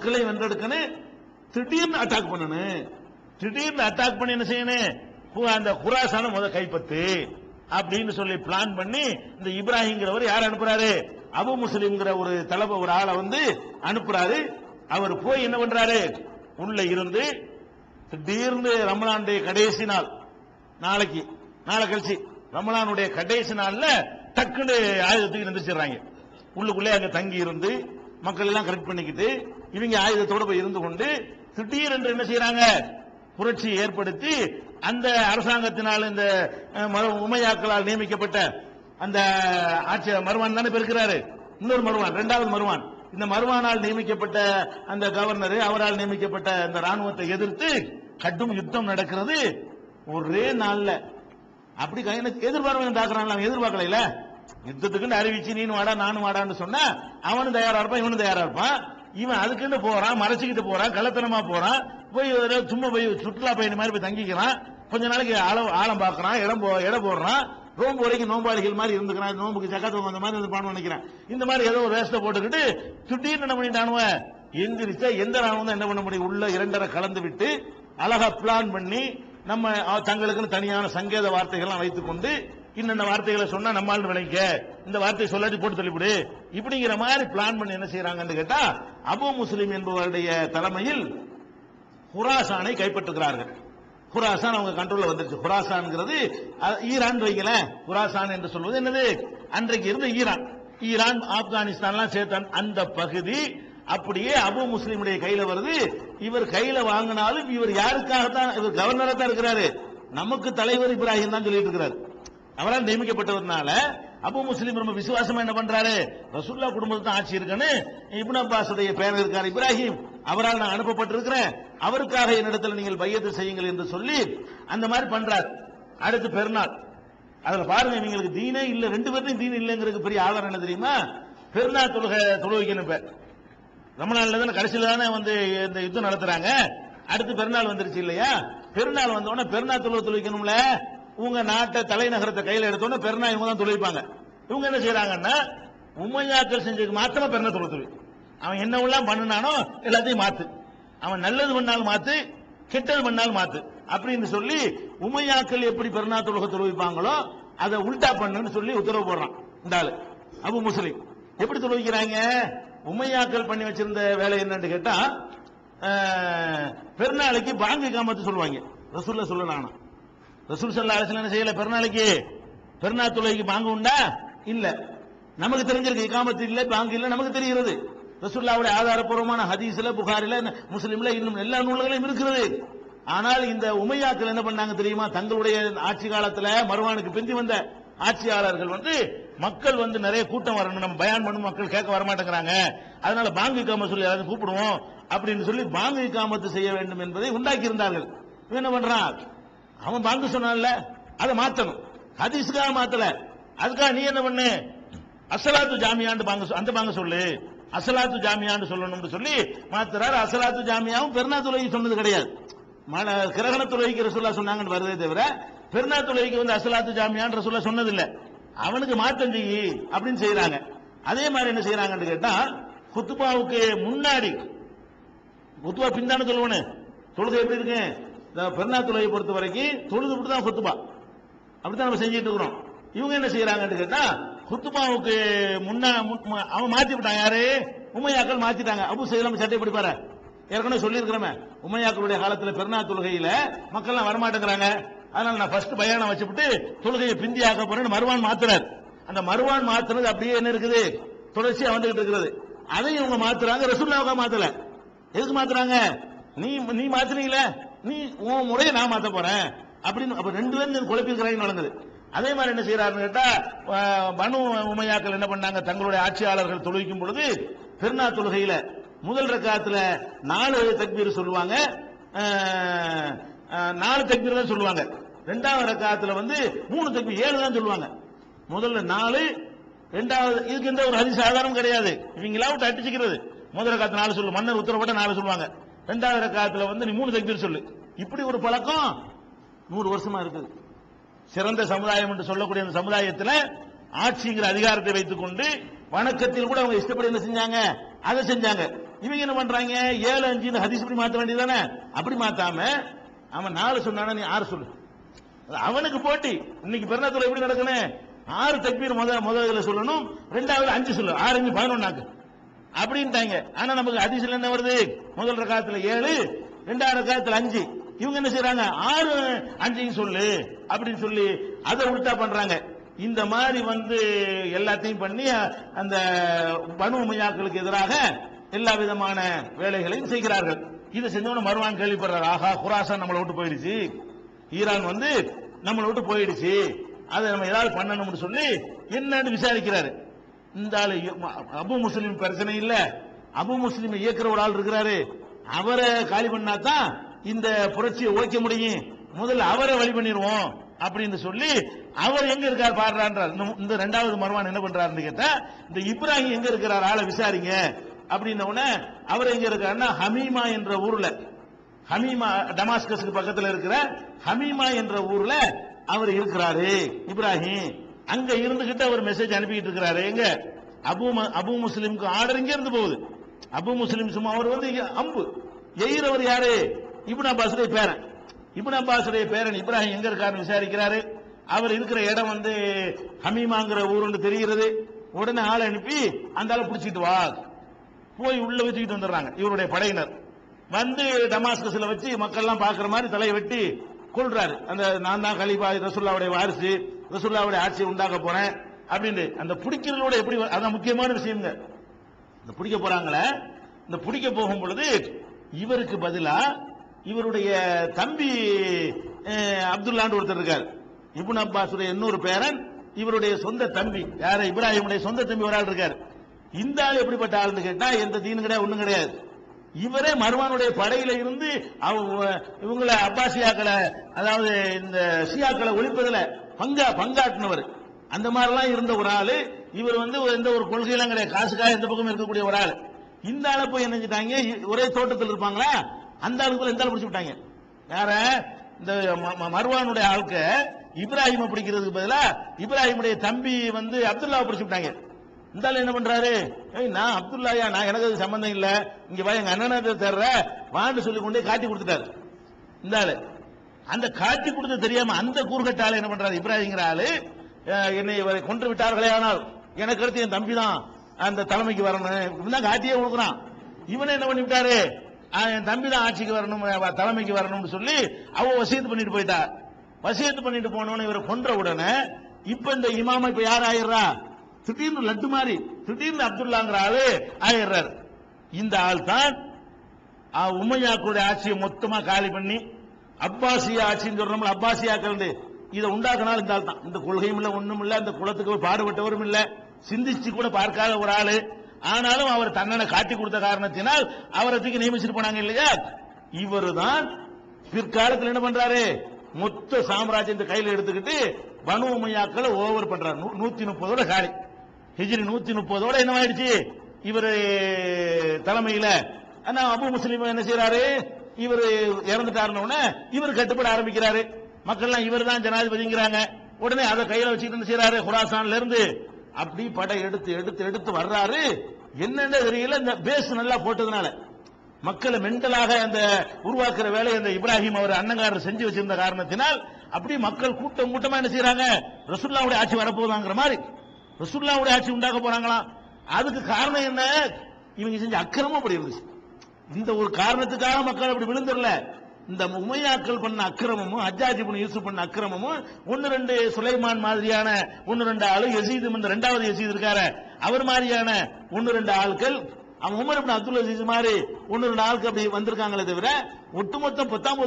மக்களை வென்றெடுக்கணும் திடீர்னு அட்டாக் பண்ணணும் திடீர்னு அட்டாக் பண்ணி என்ன செய்யணும் அந்த குராசான முத கைப்பத்து அப்படின்னு சொல்லி பிளான் பண்ணி இந்த இப்ராஹிம்ங்கிறவர் யார் அனுப்புறாரு? அபு முஸ்லிம்ங்கிற ஒரு தலைவ ஒரு ஆளை வந்து அனுப்புறாரு. அவர் போய் என்ன பண்றாரு? உள்ள இருந்து திடீர்னு ரமலானுடைய கடைசி நாள் நாளைக்கு நாளை கழிச்சு ரமலானுடைய கடைசி நாள்ல டக்குன்னு ஆயுதத்துக்கு நிந்திச்சிடுறாங்க உள்ளுக்குள்ளே அங்க தங்கி இருந்து மக்கள் எல்லாம் கரெக்ட் பண்ணிக்கிட்டு இவங்க ஆயுதத்தோட போய் இருந்து கொண்டு திடீரென்று என்ன செய்யறாங்க புரட்சி ஏற்படுத்தி அந்த அரசாங்கத்தினால் இந்த மரு- உமையாக்களால் நியமிக்கப்பட்ட அந்த ஆட்சி மருவான் தானே இப்ப இருக்கிறாரு இன்னொரு மருவான் இரண்டாவது மருவான். இந்த மருவானால் நியமிக்கப்பட்ட அந்த கவர்னர் அவரால் நியமிக்கப்பட்ட அந்த ராணுவத்தை எதிர்த்து கடும் யுத்தம் நடக்கிறது. ஒரே நாள்ல. அப்படி கையில எதிர்பார்ப்பு தாக்குறான் எதிர்பார்க்கல யுத்தத்துக்குன்னு அறிவிச்சு நீனும் வாடா நானும் வாடான்னு சொன்னா அவனும் தயாரா இருப்பான் இவனும் தயாரா இருப்பான். இவன் அதுக்குன்னு போறான் மறைச்சுக்கிட்டு போறான் கள்ளத்தனமா போறான். போய் சும்மா போய் சுற்றுலா பயணி மாதிரி போய் தங்கிக்கிறான். கொஞ்ச நாளைக்கு ஆழம் ஆழம் பார்க்கறான் இடம் போ இடம் போடுறான். நோம்பு வரைக்கும் நோம்பாளிகள் மாதிரி இருந்துக்கிறான். நோம்புக்கு சக்கத்து அந்த மாதிரி இருப்பான்னு நினைக்கிறேன். இந்த மாதிரி ஏதோ ஒரு வேஷத்தை போட்டுக்கிட்டு திடீர்னு என்ன பண்ணிட்டானுவ? எந்திரிச்சா எந்த ராணுவம் தான் என்ன பண்ண முடியும்? உள்ள இரண்டரை கலந்து விட்டு அழகா பிளான் பண்ணி நம்ம தங்களுக்குன்னு தனியான சங்கேத வார்த்தைகள்லாம் வைத்துக்கொண்டு இன்னென்ன வார்த்தைகளை சொன்னா நம்மால் விளைக்க இந்த வார்த்தையை சொல்லாட்டி போட்டு தள்ளிவிடு. இப்படிங்கிற மாதிரி பிளான் பண்ணி என்ன செய்யறாங்கன்னு கேட்டா அபு முஸ்லிம் என்பவருடைய தலைமையில் ஹுராசானை கைப்பற்றுகிறார்கள். ஹுராசான் அவங்க கண்ட்ரோல்ல வந்துருச்சு. ஹுராசான்ங்கிறது ஈரான் வைங்களேன் ஹுராசான் என்று சொல்வது என்னது? அன்றைக்கு இருந்த ஈரான். ஈரான் ஆப்கானிஸ்தான்லாம் சேர்த்த அந்த பகுதி அப்படியே அபு முஸ்லிமுடைய கையில வருது. இவர் கையில வாங்கினாலும் இவர் யாருக்காகத்தான் இவர் கவர்னரா தான் இருக்கிறாரு. நமக்கு தலைவர் இப்ராஹிம் தான் சொல்லிட்டு இருக்கிறாரு. அவரால் நியமிக்கப்பட்டதுனால அபு முஸ்லீம் ரொம்ப விசுவாசமா என்ன பண்றாரு? ரசூல்லா குடும்பத்தில் தான் ஆட்சி இருக்குன்னு இப்னு அப்பாஸுடைய பேரன் இருக்கார் இப்ராஹிம். அவரால் நான் அனுப்பப்பட்டிருக்கிறேன். அவருக்காக என்னிடத்தில் நீங்கள் பையத்து செய்யுங்கள் என்று சொல்லி அந்த மாதிரி பண்றார். அடுத்து பெருநாள். அதுல பாருங்க இவங்களுக்கு தீனே இல்ல ரெண்டு பேர்த்தையும் தீன் இல்லைங்கிறதுக்கு பெரிய ஆதாரம் என்ன தெரியுமா? பெருநாள் தொழுகை தொழுவிக்கணும் ரொம்ப ரமணான்ல தானே கடைசியில தானே வந்து இந்த யுத்தம் நடத்துறாங்க. அடுத்து பெருநாள் வந்துருச்சு இல்லையா? பெருநாள் வந்தோடனே பெருநாள் தொழுவை தொழுவிக்கணும்ல. உங்க நாட்டை தலைநகரத்தை கையில் எடுத்தோன்னு பெருனா இவங்க தான் துளைப்பாங்க இவங்க என்ன செய்யறாங்கன்னா உமையாக்கள் செஞ்சதுக்கு மாத்தமா பெருநாள் தொழு அவன் என்னவெல்லாம் பண்ணுனானோ எல்லாத்தையும் மாத்து. அவன் நல்லது பண்ணாலும் மாத்து கெட்டது பண்ணாலும் மாத்து. அப்படின்னு சொல்லி உமையாக்கள் எப்படி பெருனா துலக தொழுவிப்பாங்களோ அதை உல்டா பண்ணுன்னு சொல்லி உத்தரவு போடுறான். இந்த ஆளு அபு முஸ்லிம். எப்படி துறவிக்கிறாங்க உமையாக்கள் பண்ணி வச்சிருந்த வேலை என்னன்னு கேட்டா பெருநாளைக்கு பாங்கு காமத்து சொல்லுவாங்க. ரசூல்ல சொல்லலானா ரசூல் சல்லா அலிஸ்லாம் என்ன செய்யல? பெருநாளைக்கு பெருநாள் தொழுகைக்கு பாங்கு உண்டா? இல்ல. நமக்கு தெரிஞ்சிருக்கு இகாமத்து இல்ல பாங்கு இல்ல நமக்கு தெரிகிறது. ரசூல்லாவுடைய ஆதாரப்பூர்வமான ஹதீஸ்ல புகாரில முஸ்லீம்ல இன்னும் எல்லா நூல்களையும் இருக்கிறது. ஆனால் இந்த உமையாக்கள் என்ன பண்ணாங்க தெரியுமா? தங்களுடைய ஆட்சி காலத்துல மருவானுக்கு பிந்தி வந்த ஆட்சியாளர்கள் வந்து மக்கள் வந்து நிறைய கூட்டம் வரணும் நம்ம பயான் பண்ணும் மக்கள் கேட்க வர மாட்டேங்கிறாங்க அதனால பாங்கு காம சொல்லி யாராவது கூப்பிடுவோம் அப்படின்னு சொல்லி பாங்கு காமத்து செய்ய வேண்டும் என்பதை உண்டாக்கி இருந்தார்கள் என்ன பண்றான்? அவன் பாங்கு சொன்னான்ல அதை மாத்தணும். ஹதீஸுக்காக மாத்தல. அதுக்காக நீ என்ன பண்ணு? அசலாத்து ஜாமியான்னு பாங்க சொ- அந்த பாங்க சொல்லு. அசலாத்து ஜாமியான்னு சொல்லணும்னு சொல்லி மாத்துறாரு. அசலாத்து ஜாமியாவும் பெருநா துறைக்கு சொன்னது கிடையாது. மன கிரகண துறைக்கு ரசூல்லா சொன்னாங்கன்னு வருதே தவிர பெருநா துறைக்கு வந்து அசலாத்து ஜாமியான்னு ரசூல்லா சொன்னதில்லை. அவனுக்கு மாற்றம் செய்யி அப்படின்னு செய்யறாங்க அதே மாதிரி என்ன செய்யறாங்கன்னு கேட்டா குத்துபாவுக்கு முன்னாடி குத்துபா பின்தானு சொல்லுவனு தொழுகை எப்படி இருக்கு? இந்த பெருநா தொழுகை பொறுத்த வரைக்கும் தொழுதுபிட்டு தான் குத்துபா அப்படித்தான் நம்ம செஞ்சுட்டு இருக்கிறோம். இவங்க என்ன செய்யறாங்கன்னு கேட்டா குத்துபாவுக்கு முன்ன அவன் மாத்தி விட்டான் யாரு? உமையாக்கள் மாத்திட்டாங்க. அபு செய்யலாம் சட்டை பிடிப்பாரு? ஏற்கனவே சொல்லியிருக்கிறோமே. உமையாக்களுடைய காலத்தில் பெருநா தொழுகையில மக்கள்லாம் வரமாட்டேங்கிறாங்க. அதனால நான் ஃபர்ஸ்ட் பயானம் வச்சுவிட்டு தொழுகையை பிந்தி ஆக்க போறேன்னு மறுவான் மாத்துறாரு. அந்த மறுவான் மாத்துறது அப்படியே என்ன இருக்குது? தொடர்ச்சியா வந்துகிட்டு இருக்கிறது. அதையும் இவங்க மாத்துறாங்க. ரசூல்லாவுக்கா மாத்தல. எதுக்கு மாத்துறாங்க? நீ நீ மாத்துறீங்களே நீ உன் முறையை நான் மாத்த போறேன். அப்படின்னு அப்ப ரெண்டு பேரும் குழப்பிக்கிறாங்க நடந்தது. அதே மாதிரி என்ன செய்யறாருன்னு கேட்டா பனு உமையாக்கள் என்ன பண்ணாங்க? தங்களுடைய ஆட்சியாளர்கள் தொழுவிக்கும் பொழுது பெருநா தொழுகையில முதல் ரக்காத்துல நாலு தக்பீர் சொல்லுவாங்க. நாலு தக்பீர் தான் சொல்லுவாங்க. ரெண்டாவது ரக்காத்துல வந்து மூணு தக்பீர் ஏழு தான் சொல்லுவாங்க. முதல்ல நாலு ரெண்டாவது இதுக்கு எந்த ஒரு அதிசாதாரம் கிடையாது. இவங்களா விட்டு அடிச்சுக்கிறது. முதல் ரக்காத்து நாலு சொல்லு மன்னர் உத்தரப்பட்ட நாலு சொல்லுவாங்க. ரெண்டாவது ரக்காத்துல வந்து நீ மூணு தக்பீர் சொல்லு. இப்படி ஒரு பழக்கம் நூறு வருஷமா இருக்குது. சிறந்த சமுதாயம் என்று சொல்லக்கூடிய அந்த சமுதாயத்தில் ஆட்சிங்கிற அதிகாரத்தை வைத்துக் கொண்டு வணக்கத்தில் கூட அவங்க இஷ்டப்படி என்ன செஞ்சாங்க? அதை செஞ்சாங்க. இவங்க என்ன பண்றாங்க? ஏழு அஞ்சு ஹதீஸ் படி மாற்ற வேண்டியதானே அப்படி மாத்தாம அவன் நாலு சொன்னானா நீ ஆறு சொல்லு. அவனுக்கு போட்டி. இன்னைக்கு பெருநாத்துல எப்படி நடக்கணும் ஆறு தக்பீர் முத முதல்ல சொல்லணும். ரெண்டாவது அஞ்சு சொல்லு. ஆறு அஞ்சு பதினொன்னாக்கு. அப்படின்ட்டாங்க. ஆனா நமக்கு அதிசயம் என்ன வருது? முதல் ரகாத்துல ஏழு ரெண்டாவது ரகாத்துல அஞ்சு. இவங்க என்ன செய்யறாங்க ஆறு அஞ்சையும் சொல்லு அப்படின்னு சொல்லி அதை உள்டா பண்றாங்க. இந்த மாதிரி வந்து எல்லாத்தையும் பண்ணி அந்த பனு உமையாக்களுக்கு எதிராக எல்லா விதமான வேலைகளையும் செய்கிறார்கள். இதை செஞ்சவன மறுவான் கேள்விப்படுறாரு. ஆஹா குராசான் நம்மளை விட்டு போயிடுச்சு. ஈரான் வந்து நம்மளை விட்டு போயிடுச்சு. அதை நம்ம ஏதாவது பண்ணணும்னு சொல்லி என்னன்னு விசாரிக்கிறாரு. இந்த ஆளு அபு முஸ்லீம் பிரச்சனை இல்ல. அபு முஸ்லீம் இயக்குற ஒரு ஆள் இருக்கிறாரு. அவரை காலி பண்ணா தான் இந்த புரட்சியை ஓக்க முடியும். முதல்ல அவரை வழி பண்ணிடுவோம் அப்படின்னு சொல்லி அவர் எங்க இருக்கார் பாடுறான்றார். இந்த- ரெண்டாவது மருமான் என்ன பண்றாருன்னு கேட்டா இந்த இப்ராஹிம் எங்க இருக்கிறார்? ஆளை விசாரிங்க. அப்படின்ன உடனே அவர் எங்க இருக்காருன்னா ஹமீமா என்ற ஊர்ல ஹமீமா டமாஸ்கஸுக்கு பக்கத்துல இருக்கிற ஹமீமா என்ற ஊர்ல அவர் இருக்கிறாரு இப்ராஹிம். அங்க இருந்துகிட்டு அவர் மெசேஜ் அனுப்பிட்டு இருக்கிறாரு எங்க? அபு அபு முஸ்லிம்க்கு ஆர்டர் இங்க இருந்து போகுது. அபு முஸ்லிம் சும்மா அவர் வந்து அம்பு. எய்கிறவர் யாரு? இப்னா பாசுடைய பேரன். இப்னா பாசுடைய பேரன் இப்ராஹிம் எங்க இருக்காருன்னு விசாரிக்கிறாரு. அவர் இருக்கிற இடம் வந்து ஹமீமாங்கிற ஊருன்னு தெரிகிறது. உடனே ஆள் அனுப்பி அந்த ஆளை பிடிச்சிட்டு வா. போய் உள்ள வச்சுக்கிட்டு வந்துடுறாங்க. இவருடைய படையினர். வந்து டமாஸ்கஸ்ல வச்சு மக்கள்லாம் பார்க்குற மாதிரி தலையை வெட்டி கொள்றாரு அந்த நான் தான் கலிபா ரசுல்லாவுடைய வாரிசு. ரசுல்லாவுடைய ஆட்சியை உண்டாக்க போறேன் அப்படின்னு அந்த பிடிக்கிறதோட எப்படி அதான் முக்கியமான விஷயங்க. இந்த பிடிக்க போறாங்களே இந்த பிடிக்க போகும் பொழுது இவருக்கு பதிலா இவருடைய தம்பி அப்துல்லாண்டு ஒருத்தர் இருக்கார். இபுன் அப்பாஸுடைய இன்னொரு பேரன் இவருடைய சொந்த தம்பி. யார? இப்ராஹிமுடைய சொந்த தம்பி ஒரு ஆள் இருக்கார். இந்த ஆள் எப்படிப்பட்ட ஆள்னு கேட்டா எந்த தீனு கிடையாது ஒண்ணும் கிடையாது. இவரே மருமானுடைய படையில இருந்து அவங்க இவங்களை அப்பாசியாக்களை அதாவது இந்த ஷியாக்களை ஒழிப்பதில் பங்கா பங்காட்டினவர் அந்த மாதிரிலாம் இருந்த ஒரு ஆளு இவர் வந்து ஒரு- எந்த ஒரு கொள்கையெல்லாம் கிடையாது. காசுக்காக எந்த பக்கமும் இருக்கக்கூடிய ஒரு ஆள். இந்த ஆளை போய் என்ன ஒரே தோட்டத்தில் இருப்பாங்களா? அந்த ஆளுக்கு எந்த இந்த ஆள் பிடிச்சி விட்டாங்க. யார இந்த ம- மர்வானுடைய ஆளுக்க இப்ராஹிம பிடிக்கிறதுக்கு பதிலா இப்ராஹிமுடைய தம்பி வந்து அப்துல்லாவை பிடிச்சி விட்டாங்க. இந்த ஆள் என்ன பண்றாரு? ஏய் நான் அப்துல்லாயா நான் எனக்கு அது சம்பந்தம் இல்லை. இங்க வா எங்க அண்ணனை தேர்ற வாண்டு சொல்லி கொண்டு காட்டி கொடுத்துட்டாரு. இந்த ஆளு. அந்த காட்டி கொடுத்து தெரியாம அந்த கூறுகட்டால என்ன பண்றாரு? இப்ராஹிம்ங்கிற ஆளு என்னை இவரை கொன்று விட்டார்களே ஆனால் எனக்கு அடுத்து என் தம்பி தான் அந்த தலைமைக்கு வரணும். இவன் தான் காட்டியே கொடுக்குறான். இவனை என்ன பண்ணிவிட்டாரு? என் தம்பி தான் ஆட்சிக்கு வரணும் தலைமைக்கு வரணும்னு சொல்லி அவ வசியத்து பண்ணிட்டு போயிட்டா. வசியத்து பண்ணிட்டு போனவன இவரை கொன்ற உடனே இப்ப இந்த இமாமா இப்ப யார் ஆயிடுறா? திடீர்னு லட்டு மாதிரி திடீர்னு அப்துல்லாங்கிற ஆளு ஆயிடுறாரு. இந்த ஆள் தான் உமையாக்களுடைய ஆட்சியை மொத்தமா காலி பண்ணி அப்பாசியா ஆட்சின்னு சொல்றோம்ல அப்பாசியாக்கள் இதை உண்டாக்குனாலும் இந்த ஆள் தான். இந்த கொள்கையும் இல்ல ஒண்ணும் இல்ல அந்த குலத்துக்கு பாடுபட்டவரும் இல்ல. சிந்திச்சு கூட பார்க்காத ஒரு ஆளு. ஆனாலும் அவர் தன்னனை காட்டி கொடுத்த காரணத்தினால் அவரை தூக்கி நியமிச்சிட்டு போனாங்க இல்லையா? இவருதான் பிற்காலத்தில் என்ன பண்றாரு? மொத்த சாம்ராஜ்யத்தை கையில் எடுத்துக்கிட்டு பனு உமையாக்களை ஓவர் பண்றாரு. நூ- நூத்தி முப்பதோட காலி. ஹிஜ்ரி நூத்தி முப்பதோட என்னவாயிடுச்சு? இவர் தலைமையில. ஆனா அபு முஸ்லீம் என்ன செய்யறாரு இவர் இறந்துட்டாருன உடனே இவர் கட்டுப்பட ஆரம்பிக்கிறாரு. மக்கள்லாம் இவர் தான் ஜனாதிபதிங்கிறாங்க. உடனே அதை கையில வச்சுக்கிட்டு செய்யறாரு குராசான்ல இருந்து அப்படி படை எடுத்து எடுத்து எடுத்து வர்றாரு. என்னென்ன தெரியல. இந்த பேஸ் நல்லா போட்டதுனால. மக்களை மென்டலாக அந்த உருவாக்குற வேலையை அந்த இப்ராஹிம் அவர் அண்ணங்காரர் செஞ்சு வச்சிருந்த காரணத்தினால் அப்படி மக்கள் கூட்டம் கூட்டமா என்ன செய்யறாங்க ரசுல்லாவுடைய ஆட்சி வரப்போகுதாங்கிற மாதிரி. ரசுல்லாவுடைய ஆட்சி உண்டாக்க போறாங்களாம். அதுக்கு காரணம் என்ன? இவங்க செஞ்ச அக்கிரமம் அப்படி இருந்துச்சு. இந்த ஒரு காரணத்துக்காக மக்கள் அப்படி விழுந்துடல. இந்த உமையாக்கள் பண்ண அக்கிரமமும் ஹஜ்ஜாஜி பண்ண யூசுப் பண்ண அக்கிரமமும் ஒன்னு ரெண்டு சுலைமான் மாதிரியான ஒன்னு ரெண்டு ஆளு எசீது இந்த ரெண்டாவது எசீது இருக்காரு. அவர் மாதிரியான ஒன்னு ரெண்டு ஆட்கள் அவன் உமர் அப்படின்னு அப்துல் அசீஸ் மாதிரி ஒன்னு ரெண்டு ஆளுக்கு அப்படி வந்திருக்காங்களே தவிர ஒட்டுமொத்தம் பத்தாம்